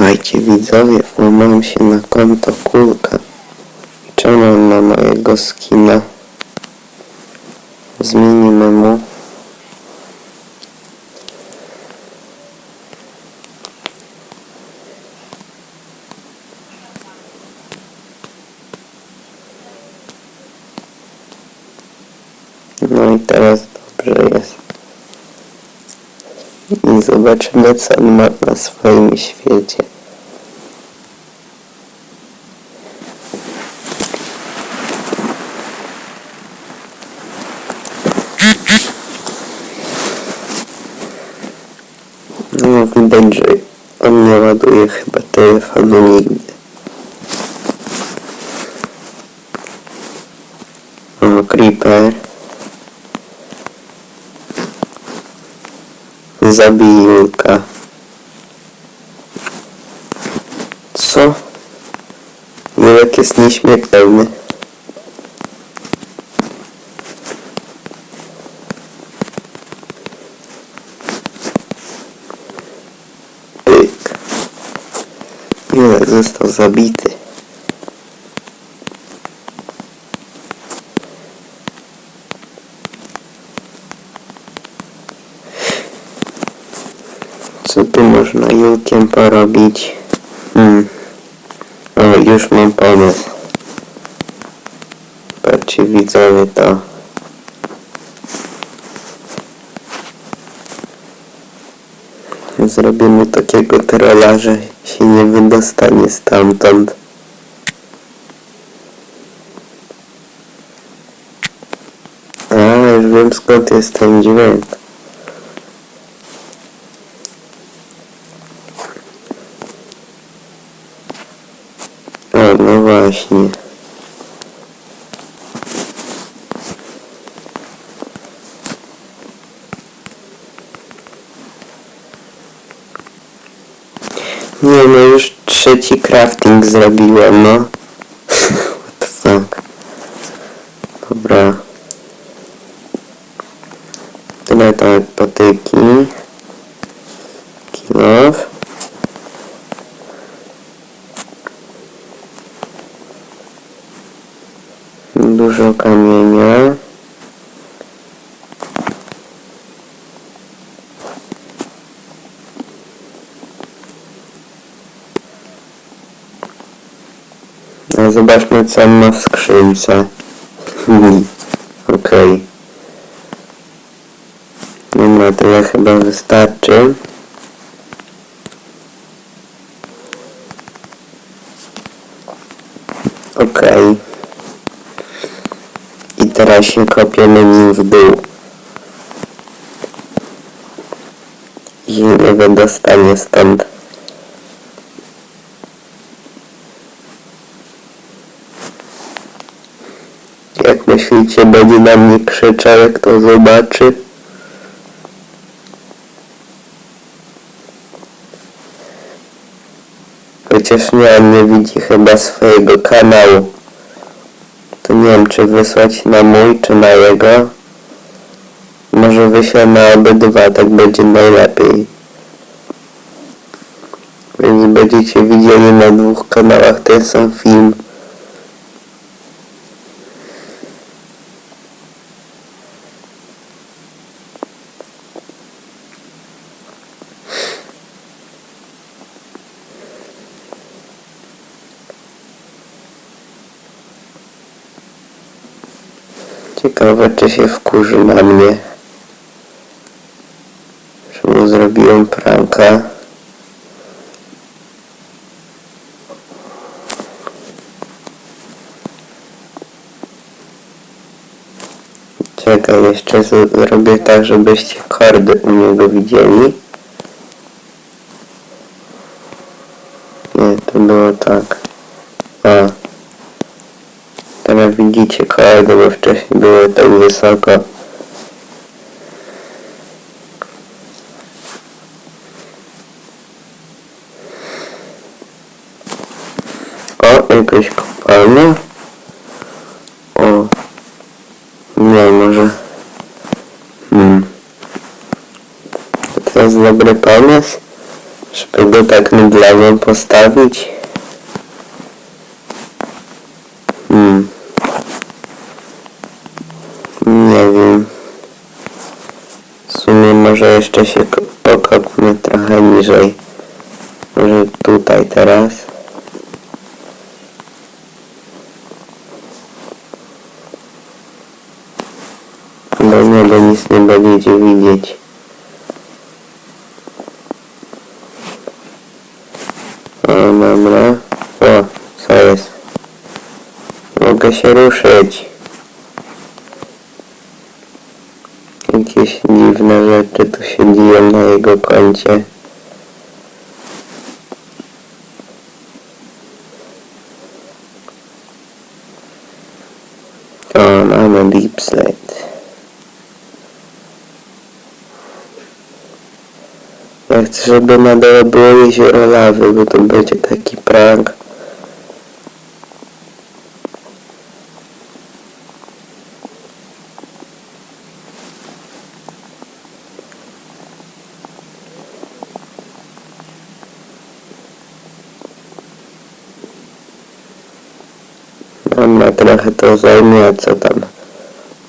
Słuchajcie widzowie, włamałem się na konto Kulka. Czemu on ma mojego skina? Zmienimy mu. No i teraz dobrze jest. I zobaczymy co on ma na swoim świecie. Że on nie ładuje chyba telefonu nigdy. O, Creeper. Zabij Julka. Co? Julek jest nieśmiertelny. Zabity. Co tu można Julkiem porobić? Hmm. O, już mam pomysł. Patrzcie widzowie to. Zrobimy takiego trolla, że się nie wydostanie stamtąd. A, już wiem skąd jest ten dźwięk. O, no właśnie. Nie no, już trzeci crafting zrobiłem, no. What the fuck. Dobra. Tyle tak patyki. Kill off. Dużo kamienia. No zobaczmy co ma w skrzynce. Hmm, Okej. No na tyle chyba wystarczy. Okej. I teraz się kopiemy nim w dół. I się nie wydostanie stąd. Myślicie, będzie na mnie krzyczał, jak to zobaczy? Chociaż nie, on nie widzi chyba swojego kanału. To nie wiem, czy wysłać na mój, czy na jego. Może wyślę na obydwa, tak będzie najlepiej. Więc będziecie widzieli na dwóch kanałach ten sam film. Ciekawe, czy się wkurzy na mnie. Że mu zrobiłem pranka. Czekaj, jeszcze zrobię tak, żebyście kordy u niego widzieli. Nie, to było tak. A. Teraz widzicie kordy, bo wcześniej były tak wysoko. O, jakaś kopalnia. O. Nie, może. Hmm. To jest dobry pomysł. Żeby go tak mydlawo postawić? Hmm. Nie wiem. W sumie może jeszcze się pokopmy trochę niżej. Może tutaj teraz. Bo nie, bo nic nie będziecie widzieć. O, dobra. O, co jest? Mogę się ruszyć. Rzeczy tu się dzieją na jego koncie. O, mamy deep slate. Ja chcę, żeby na dole było jezioro lawy, bo to będzie taki prank. Dobra, trochę to zajmie, co tam?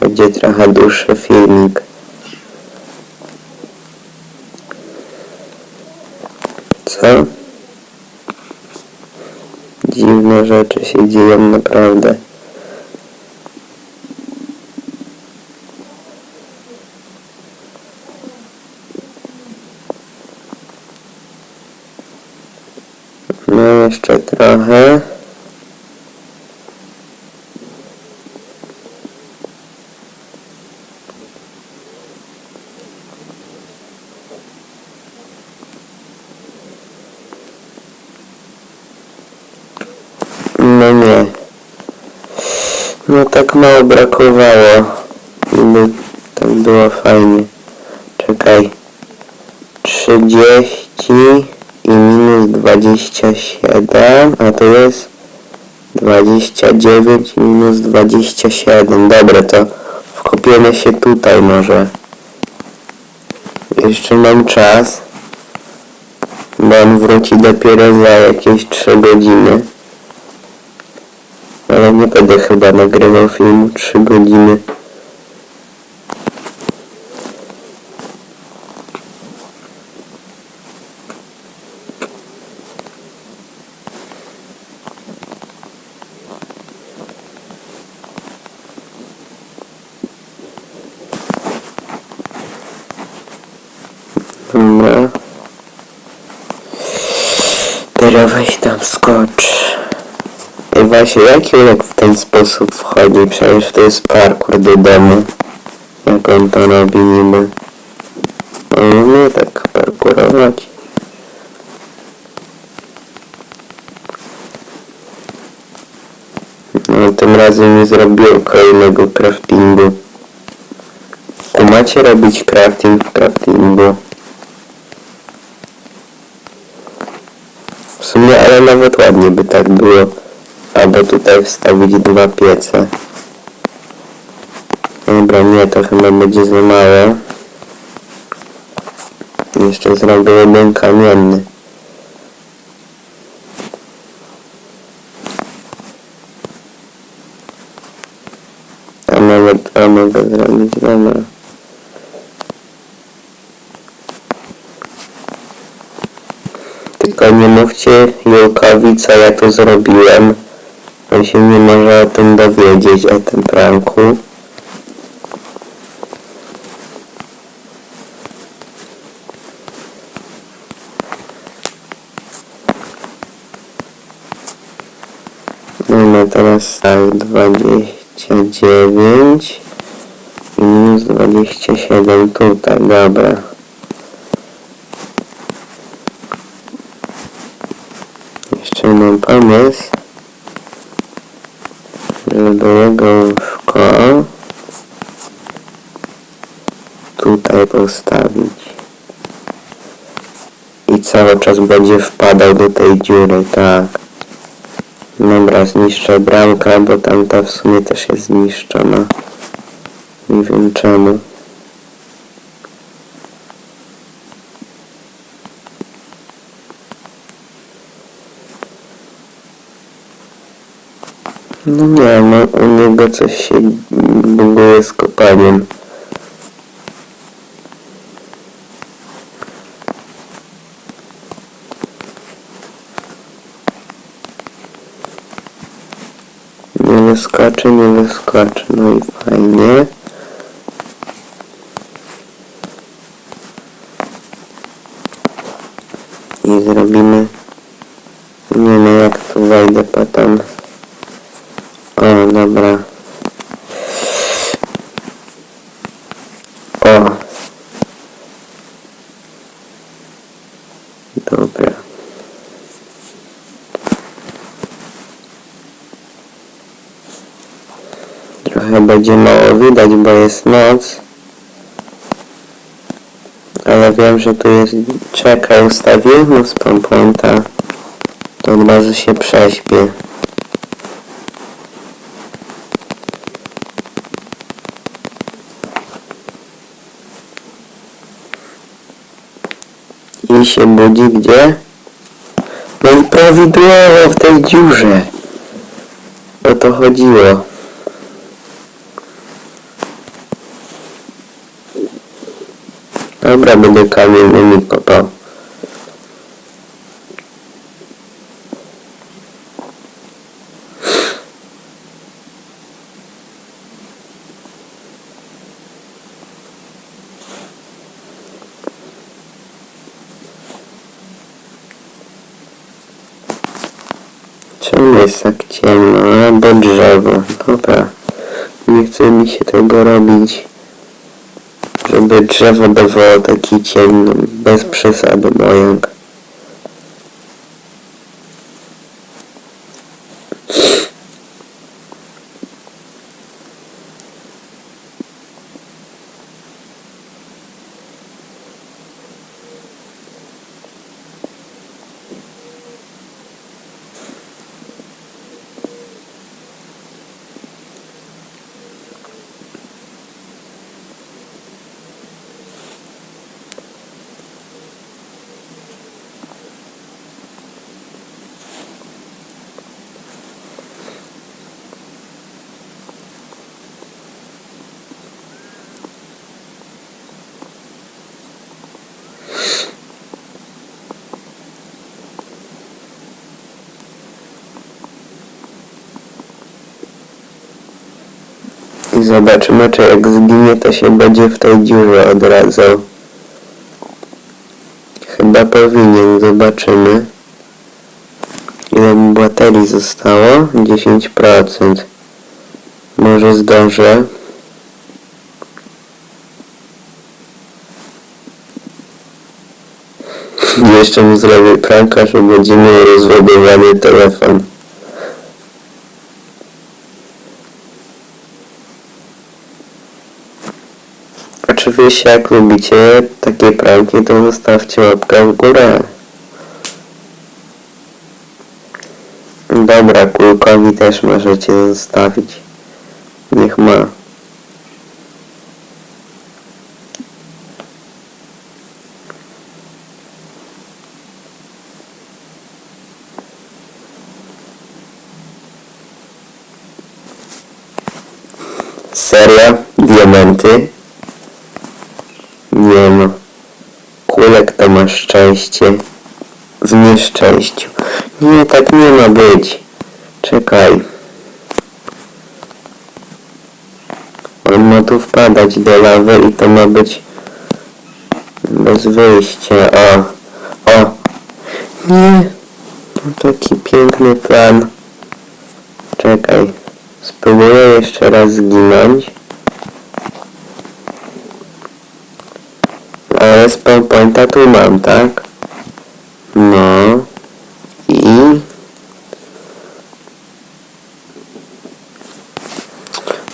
Będzie trochę dłuższy filmik. Co? Dziwne rzeczy się dzieją naprawdę. No jeszcze trochę. No nie. No tak mało brakowało. By tak było fajnie. Czekaj. 30 i minus 27, a to jest 29 i minus 27. Dobra, to wkopiemy się tutaj może. Jeszcze mam czas. Bo on wróci dopiero za jakieś 3 godziny. Ale nie będę chyba nagrywał filmu 3 godziny. Dobra. Teraz weź tam skocz. I właśnie, jak Julek w ten sposób wchodzi? Przecież to jest parkour do domu. Jak on to robi niby? Umie tak parkurować. No, tym razem nie zrobiłem kolejnego craftingu. Kumacie robić crafting w craftingu? W sumie, ale nawet ładnie by tak było. Albo tutaj wstawić dwa piece. Dobra, nie, to chyba będzie za mało. Jeszcze zrobię jeden kamienny. A nawet, a mogę zrobić, dobra. Tylko nie mówcie Julkowi, co ja tu zrobiłem. On się nie może o tym dowiedzieć, o tym pranku. No teraz tak, 29 i minus 27 tutaj, dobra. Jeszcze mam pomysł, żeby jego łóżko tutaj postawić. I cały czas będzie wpadał do tej dziury, tak. Dobra, zniszczę bramkę, bo tamta w sumie też jest zniszczona. Nie wiem czemu. No nie, no u niego coś się buguje z kopaniem. Nie wyskoczy, nie wyskoczy, no i fajnie. I zrobimy... Nie wiem jak tu wejdę potem. O, dobra. O. Dobra. Trochę będzie mało widać, bo jest noc. Ale wiem, że tu jest... Czekaj, ustawiłem z pointa. To od razu się prześpię. I się budzi gdzie? No i prawidłowo w tej dziurze. O to chodziło. Dobra, będę kamiennymi kopał. Jest tak ciemno? Albo drzewo. Dobra. Nie chce mi się tego robić. Żeby drzewo dawało taki ciemny. Bez przesady moją. Zobaczymy, czy jak zginie, to się będzie w tej dziurze odradzał. Chyba powinien, zobaczymy. Ile mi baterii zostało? 10%. Może zdążę. Jeszcze mu zrobię pranka, że będzie miał rozładowany telefon. Oczywiście jak lubicie takie pranki, to zostawcie łapkę w górę. Dobra, kulkowi też możecie zostawić. Niech ma. Serio? Diamenty? Nie no. Kulek to ma szczęście. W nieszczęściu. Nie, tak nie ma być. Czekaj. On ma tu wpadać do lawy i to ma być bez wyjścia. O, o. Nie. No taki piękny plan. Czekaj. Spróbuję jeszcze raz zginąć. Ale spawn pointa tu mam, tak? No. I...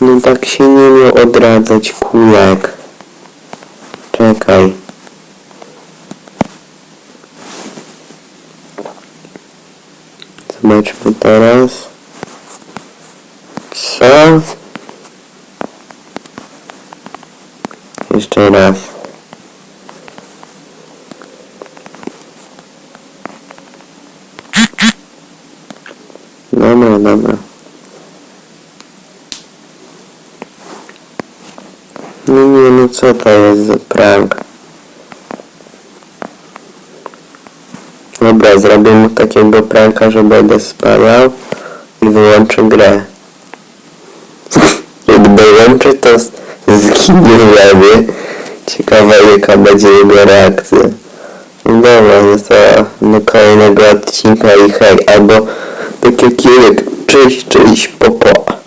No tak się nie miał odradzać kulek. Czekaj. Zobaczmy teraz. Co? Jeszcze raz. dobra. No nie, no co to jest za prank? Dobra, zrobię mu takiego pranka, że będę spadał i wyłączę grę. Jak dołączy, to zginie w lewie. Ciekawa jaka będzie jego reakcja. No dobra, no to do kolejnego odcinka i hej, albo tak jak Jurek cześć, cześć, popo.